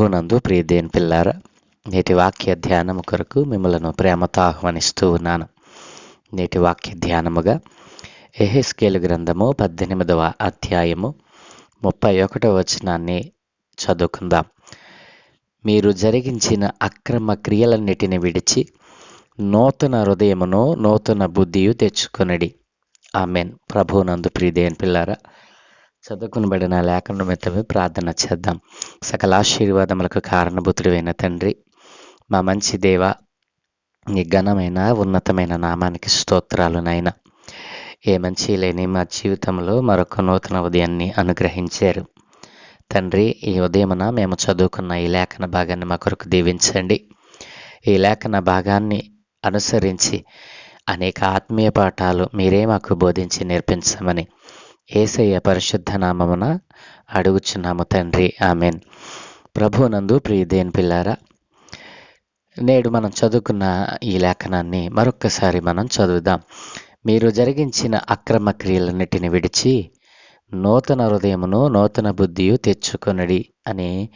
ప్రభునందు ప్రియదేన్ పిల్లార నేటి వాక్య ధ్యానము కొరకు మిమ్మలను ప్రేమతో ఆహ్వానిస్తూ ఉన్నాను. నేటి వాక్య ధ్యానముగా ఎహెస్కేలు గ్రంథము పద్దెనిమిదవ అధ్యాయము ముప్పై ఒకటవ వచనాన్ని చదువుకుందాం. మీరు జరిగించిన అక్రమ క్రియలన్నిటిని విడిచి నూతన హృదయమును నూతన బుద్ధియు తెచ్చుకొనడి. ఆమెన్. ప్రభునందు ప్రియదేన్ పిల్లారా చదువుకునబడిన లేఖను మిత్రమే ప్రార్థన చేద్దాం. సకల ఆశీర్వాదములకు కారణభూతుడైన తండ్రి మా మంచి దేవ నీ ఘనమైన ఉన్నతమైన నామానికి స్తోత్రాలు నాయన. ఏ మంచి లేని మా జీవితంలో మరొక నూతన ఉదయాన్ని అనుగ్రహించారు. తండ్రి ఈ ఉదయమున మేము చదువుకున్న ఈ లేఖన భాగాన్ని మా కొరకు దీవించండి. ఈ లేఖన భాగాన్ని అనుసరించి అనేక ఆత్మీయ పాఠాలు మీరే మాకు బోధించి నేర్పించమని ఏసయ్య పరిశుద్ధ నామమున అడుగుచున్నాము తండ్రి. ఆమెన్. ప్రభునందు ప్రియదేన్ పిల్లారా నేడు మనం చదువుకున్న ఈ లేఖనాన్ని మరొక్కసారి మనం చదువుదాం. మీరు జరిగించిన అక్రమ క్రియలన్నిటిని విడిచి నూతన హృదయమును నూతన బుద్ధియు తెచ్చుకొనడి అని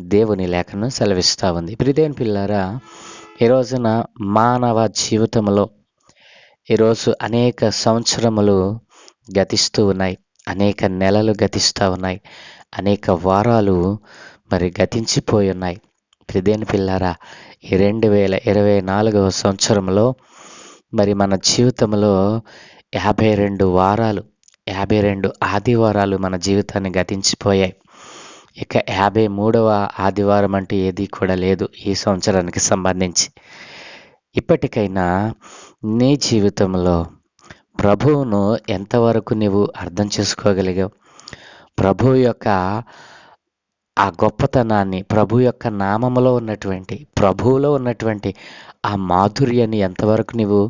దేవుని లేఖను సెలవిస్తూ ఉంది. ప్రియదేన్ పిల్లారా ఈ రోజున మానవ జీవితంలో ఈరోజు అనేక సంవత్సరములు గతిస్తూ ఉన్నాయి. అనేక నెలలు గతిస్తూ ఉన్నాయి. అనేక వారాలు మరి గతించిపోయి ఉన్నాయి. ప్రిదేని పిల్లారా ఈ రెండు వేల ఇరవై నాలుగవ సంవత్సరంలో మరి మన జీవితంలో యాభై రెండు వారాలు యాభై రెండు ఆదివారాలు మన జీవితాన్ని గతించిపోయాయి. ఇక యాభై మూడవ ఆదివారం అంటూ ఏది కూడా లేదు ఈ సంవత్సరానికి సంబంధించి. ఇప్పటికైనా నీ జీవితంలో ప్రభువును ఎంతవరకు నీవు అర్థం చేసుకోగలిగావు? ప్రభు యొక్క ఆ గొప్పతనాన్ని ప్రభు యొక్క నామములో ఉన్నటువంటి ప్రభువులో ఉన్నటువంటి ఆ మాధుర్యాన్ని ఎంతవరకు నీవు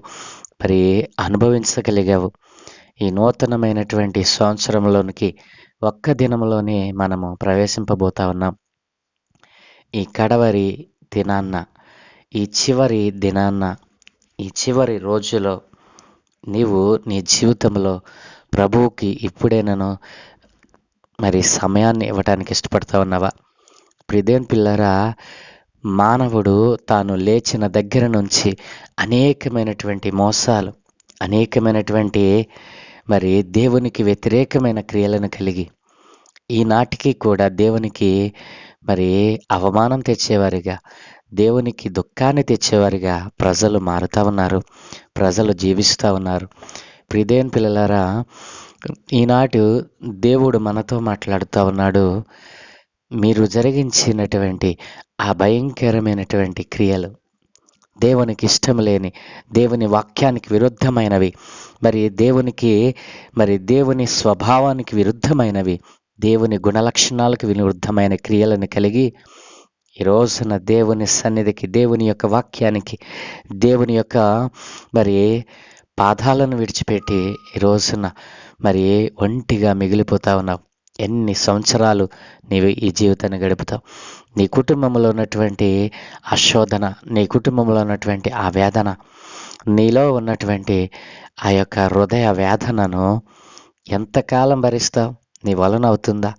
మరి అనుభవించగలిగావు? ఈ నూతనమైనటువంటి సంవత్సరంలోనికి ఒక్క దినంలోనే మనము ప్రవేశింపబోతా ఉన్నాం. ఈ కడవరి దినాన్న ఈ చివరి దినాన్న ఈ చివరి రోజులో నీవు నీ జీవితంలో ప్రభువుకి ఇప్పుడే నేను మరి సమయాన్ని ఇవ్వడానికి ఇష్టపడతా ఉన్నావా? ప్రిదేన్ పిల్లరా మానవుడు తాను లేచిన దగ్గర నుంచి అనేకమైనటువంటి మోసాలు అనేకమైనటువంటి మరి దేవునికి వ్యతిరేకమైన క్రియలను కలిగి ఈనాటికి కూడా దేవునికి మరి అవమానం తెచ్చేవారిగా దేవునికి దుఃఖాన్ని తెచ్చేవారిగా ప్రజలు మారుతూ ఉన్నారు. ప్రజలు జీవిస్తూ ఉన్నారు. ప్రిదేన్ పిల్లలారా ఈనాడు దేవుడు మనతో మాట్లాడుతూ ఉన్నాడు. మీరు జరిగించినటువంటి ఆ భయంకరమైనటువంటి క్రియలు దేవునికి ఇష్టం లేని దేవుని వాక్యానికి విరుద్ధమైనవి మరి దేవునికి మరి దేవుని స్వభావానికి విరుద్ధమైనవి దేవుని గుణలక్షణాలకు విరుద్ధమైన క్రియలను కలిగి ఈ రోజున దేవుని సన్నిధికి దేవుని యొక్క వాక్యానికి దేవుని యొక్క మరి పాదాలను విడిచిపెట్టి ఈ రోజున మరి ఒంటిగా మిగిలిపోతా ఉన్నావు. ఎన్ని సంవత్సరాలు నీవు ఈ జీవితాన్ని గడుపుతావు? నీ కుటుంబంలో ఉన్నటువంటి ఆ శోధన నీ కుటుంబంలో ఉన్నటువంటి ఆ వేదన నీలో ఉన్నటువంటి ఆ యొక్క హృదయ వేదనను ఎంతకాలం భరిస్తావు? నీ వలన అవుతుందా?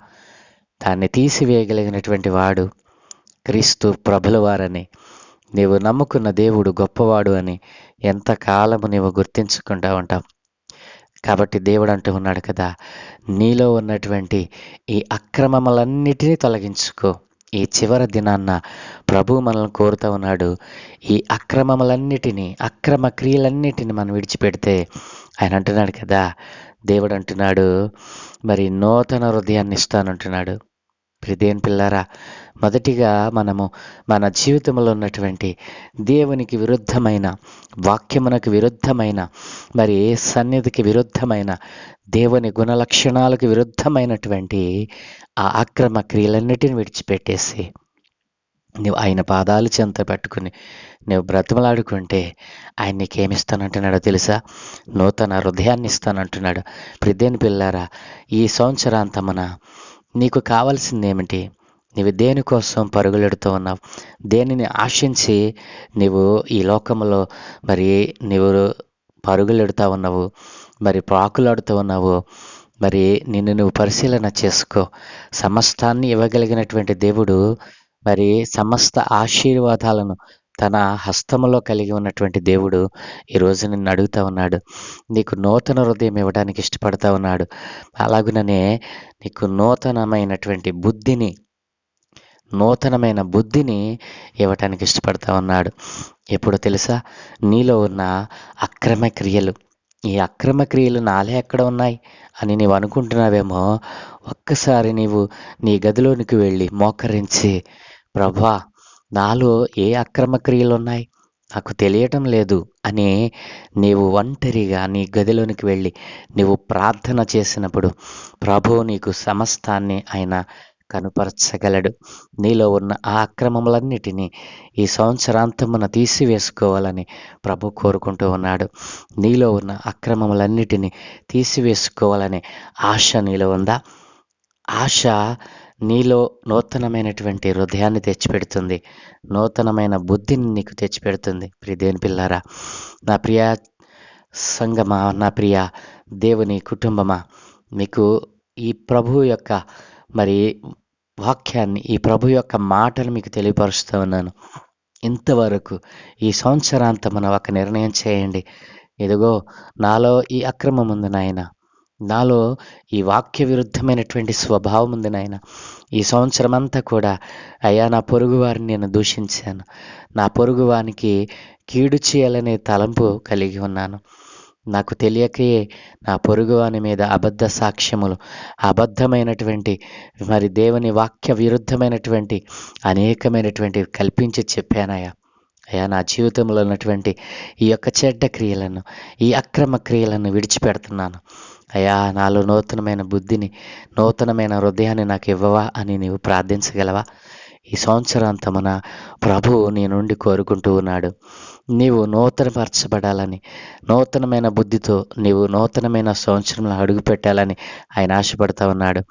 దాన్ని తీసివేయగలిగినటువంటి వాడు క్రీస్తు ప్రభులవారని నీవు నమ్ముకున్న దేవుడు గొప్పవాడు అని ఎంతకాలము నీవు గుర్తించుకుంటా ఉంటాం కాబట్టి దేవుడు అంటూ ఉన్నాడు కదా నీలో ఉన్నటువంటి ఈ అక్రమములన్నిటినీ తొలగించుకో. ఈ చివరి దినాన్న ప్రభు మనల్ని కోరుతూ ఉన్నాడు ఈ అక్రమములన్నిటినీ అక్రమ క్రియలన్నిటిని మనం విడిచిపెడితే ఆయన అంటున్నాడు కదా దేవుడు అంటున్నాడు మరి నూతన హృదయాన్ని ఇస్తానంటున్నాడు ప్రిదేన్ పిల్లారా మొదటిగా మనము మన జీవితంలో ఉన్నటువంటి దేవునికి విరుద్ధమైన వాక్యమునకు విరుద్ధమైన మరి సన్నిధికి విరుద్ధమైన దేవుని గుణలక్షణాలకు విరుద్ధమైనటువంటి ఆ అక్రమ క్రియలన్నిటిని విడిచిపెట్టేసి నువ్వు ఆయన పాదాలు చెంత పెట్టుకుని నువ్వు బ్రతిమలాడుకుంటే ఆయన నీకేమిస్తానంటున్నాడో తెలుసా? నూతన హృదయాన్ని ఇస్తానంటున్నాడు ప్రిదేని పిల్లారా ఈ సంవత్సరాంతమున నీకు కావాల్సింది ఏమిటి నీవు దేనికోసం పరుగులెడుతూ ఉన్నావు? దేనిని ఆశించి నీవు ఈ లోకంలో మరి నీవు పరుగులెడుతూ ఉన్నావు? మరి ప్రాకులాడుతూ ఉన్నావు? మరి నిన్ను నువ్వు పరిశీలన చేసుకో. సమస్తాన్ని ఇవ్వగలిగినటువంటి దేవుడు మరి సమస్త ఆశీర్వాదాలను తన హస్తములో కలిగి ఉన్నటువంటి దేవుడు ఈరోజు నిన్ను అడుగుతా ఉన్నాడు. నీకు నూతన హృదయం ఇవ్వడానికి ఇష్టపడతా ఉన్నాడు. అలాగుననే నీకు నూతనమైనటువంటి బుద్ధిని నూతనమైన బుద్ధిని ఇవ్వటానికి ఇష్టపడతా ఉన్నాడు. ఎప్పుడు తెలుసా? నీలో ఉన్న అక్రమ క్రియలు. ఈ అక్రమ క్రియలు నాలే ఎక్కడ ఉన్నాయి? అని నీవు అనుకుంటున్నావేమో ఒక్కసారి నీవు నీ గదిలోనికి వెళ్ళి మోకరించి ప్రభా నాలో ఏ అక్రమ క్రియలు ఉన్నాయి నాకు తెలియటం లేదు. అని నీవు ఒంటరిగా నీ గదిలోనికి వెళ్ళి నీవు ప్రార్థన చేసినప్పుడు ప్రభు నీకు సమస్తాన్ని ఆయన కనుపరచగలడు. నీలో ఉన్న ఆ అక్రమములన్నిటినీ ఈ సంవత్సరాంతమున తీసివేసుకోవాలని ప్రభు కోరుకుంటూ ఉన్నాడు. నీలో ఉన్న అక్రమములన్నిటినీ తీసివేసుకోవాలనే ఆశ నీలో ఉందా? ఆశ నీలో నూతనమైనటువంటి హృదయాన్ని తెచ్చిపెడుతుంది. నూతనమైన బుద్ధిని నీకు తెచ్చిపెడుతుంది. ప్రియ దేని పిల్లారా నా ప్రియ సంగమా నా ప్రియ దేవుని కుటుంబమా మీకు ఈ ప్రభు యొక్క మరి వాక్యాన్ని ఈ ప్రభు యొక్క మాటలు మీకు తెలియపరుస్తూ ఉన్నాను. ఇంతవరకు ఈ సంవత్సరాంతమున ఒక నిర్ణయం చేయండి. ఇదిగో నాలో ఈ అక్రమం ఉంది నాయన. నాలో ఈ వాక్య విరుద్ధమైనటువంటి స్వభావం ఉంది నాయన. ఈ సంవత్సరం అంతా కూడా అయ్యా నా పొరుగు వారిని నేను దూషించాను. నా పొరుగు వానికి కీడు చేయాలనే తలంపు కలిగి ఉన్నాను. నాకు తెలియకే నా పొరుగువాని మీద అబద్ధ సాక్ష్యములు అబద్ధమైనటువంటి మరి దేవుని వాక్య విరుద్ధమైనటువంటి అనేకమైనటువంటి కల్పించి చెప్పానయ్యా. అయ్యా నా జీవితంలో ఉన్నటువంటి ఈ యొక్క చెడ్డ క్రియలను ఈ అక్రమ క్రియలను విడిచిపెడుతున్నాను. అయ్యా నాలో నూతనమైన బుద్ధిని నూతనమైన హృదయాన్ని నాకు ఇవ్వవా అని నీవు ప్రార్థించగలవా? ఈ సంవత్సరాంతమున ప్రభువు నీ నుండి కోరుకుంటూ ఉన్నాడు. నీవు నూతనపరచబడాలని నూతనమైన బుద్ధితో నీవు నూతనమైన సంవత్సరంలో అడుగు పెట్టాలని ఆయన ఆశపడతా ఉన్నాడు.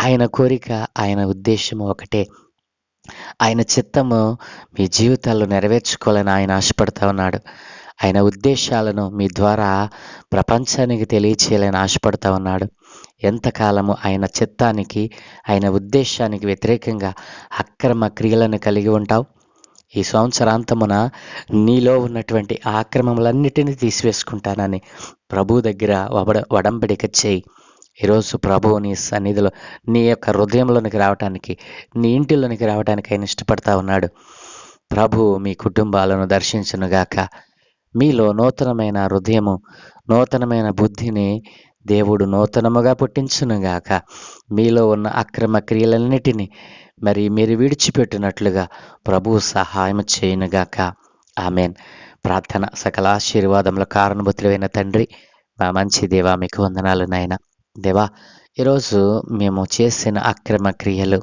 ఆయన కోరిక ఆయన ఉద్దేశము ఒకటే. ఆయన చిత్తము మీ జీవితాల్లో నెరవేర్చుకోవాలని ఆయన ఆశపడతా ఉన్నాడు. ఆయన ఉద్దేశాలను మీ ద్వారా ప్రపంచానికి తెలియచేయాలని ఆశపడతా ఉన్నాడు. ఎంతకాలము ఆయన చిత్తానికి ఆయన ఉద్దేశానికి వ్యతిరేకంగా అక్రమ క్రియలను కలిగి ఉంటావు. ఈ సంవత్సరాంతమున నీలో ఉన్నటువంటి ఆక్రమములన్నిటినీ తీసివేసుకుంటానని ప్రభు దగ్గర వబడ వడంబడిక చేయి. ఈరోజు ప్రభువు నీ సన్నిధిలో నీ యొక్క హృదయంలోనికి రావటానికి నీ ఇంటిలోనికి రావటానికి ఆయన ఇష్టపడతా ఉన్నాడు. ప్రభు మీ కుటుంబాలను దర్శించునుగాక. మీలో నూతనమైన హృదయము నూతనమైన బుద్ధిని దేవుడు నూతనముగా పుట్టించునుగాక. మీలో ఉన్న అక్రమ క్రియలన్నిటినీ మరి మీరు విడిచిపెట్టినట్లుగా ప్రభు సహాయం చేయనుగాక. ఆమెన్. ప్రార్థన సకల ఆశీర్వాదముల కారణభూతులైన తండ్రి మా మంచి దేవా మీకు వందనాలు నాయన. దేవా ఈరోజు మేము చేసిన అక్రమ క్రియలు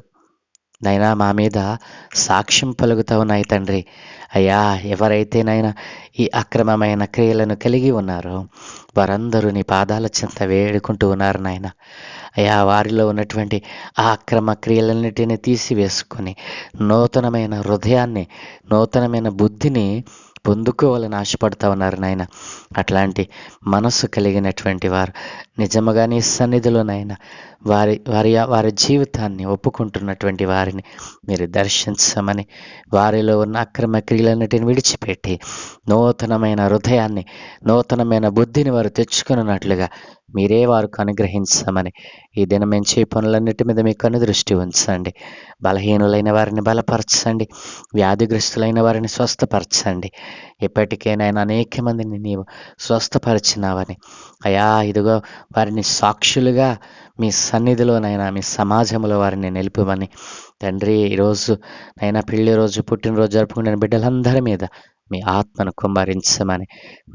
నైనా మా మీద సాక్ష్యం పలుకుతావు ఉన్నాయి తండ్రి. అయ్యా ఎవరైతే నాయన ఈ అక్రమమైన క్రియలను కలిగి ఉన్నారో వారందరూ నీ పాదాల చెంత వేడుకుంటూ ఉన్నారు నాయన. అయ్యా వారిలో ఉన్నటువంటి ఆ అక్రమ క్రియలన్నిటిని తీసివేసుకొని నూతనమైన హృదయాన్ని నూతనమైన బుద్ధిని పొందుకోవాలని ఆశపడతా ఉన్నారు నాయన. అట్లాంటి మనసు కలిగినటువంటి వారు నిజముగా నీ సన్నిధిలోనైనా వారి వారి వారి జీవితాన్ని ఒప్పుకుంటున్నటువంటి వారిని మీరు దర్శించమని వారిలో ఉన్న అక్రమ క్రియలన్నిటిని విడిచిపెట్టి నూతనమైన హృదయాన్ని నూతనమైన బుద్ధిని వారు తెచ్చుకున్నట్లుగా మీరే వారికి అనుగ్రహించమని. ఈ దినం మేము చే పనులన్నిటి మీద మీకు కను దృష్టి ఉంచండి. బలహీనులైన వారిని బలపరచండి. వ్యాధిగ్రస్తులైన వారిని స్వస్థపరచండి. ఇప్పటికేనైనా అనేక మందిని నీవు స్వస్థపరిచినావని. అయా ఇదిగో వారిని సాక్షులుగా మీ సన్నిధిలోనైనా మీ సమాజంలో వారిని నిలుపుమని తండ్రి ఈరోజు నైనా పెళ్ళి రోజు పుట్టినరోజు జరుపుకునే బిడ్డలందరి మీద మీ ఆత్మను కుమ్మరించమని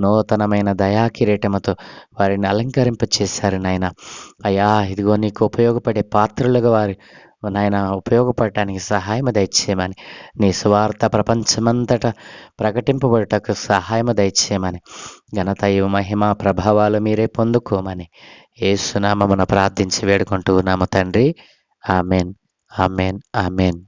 నూతనమైన దయా కిరీటముతో వారిని అలంకరింప చేశారు నాయన. అయ్యా ఇదిగో నీకు ఉపయోగపడే పాత్రలుగా వారి నాయన ఉపయోగపడటానికి సహాయం దయచేయమని నీ స్వార్థ ప్రపంచమంతటా ప్రకటింపబడటకు సహాయం దయచేయమని ఘనతయు మహిమ ప్రభావాలు మీరే పొందుకోమని ఏసునామమున ప్రార్థించి వేడుకుంటూ ఉన్నాము తండ్రి. Amen amen amen.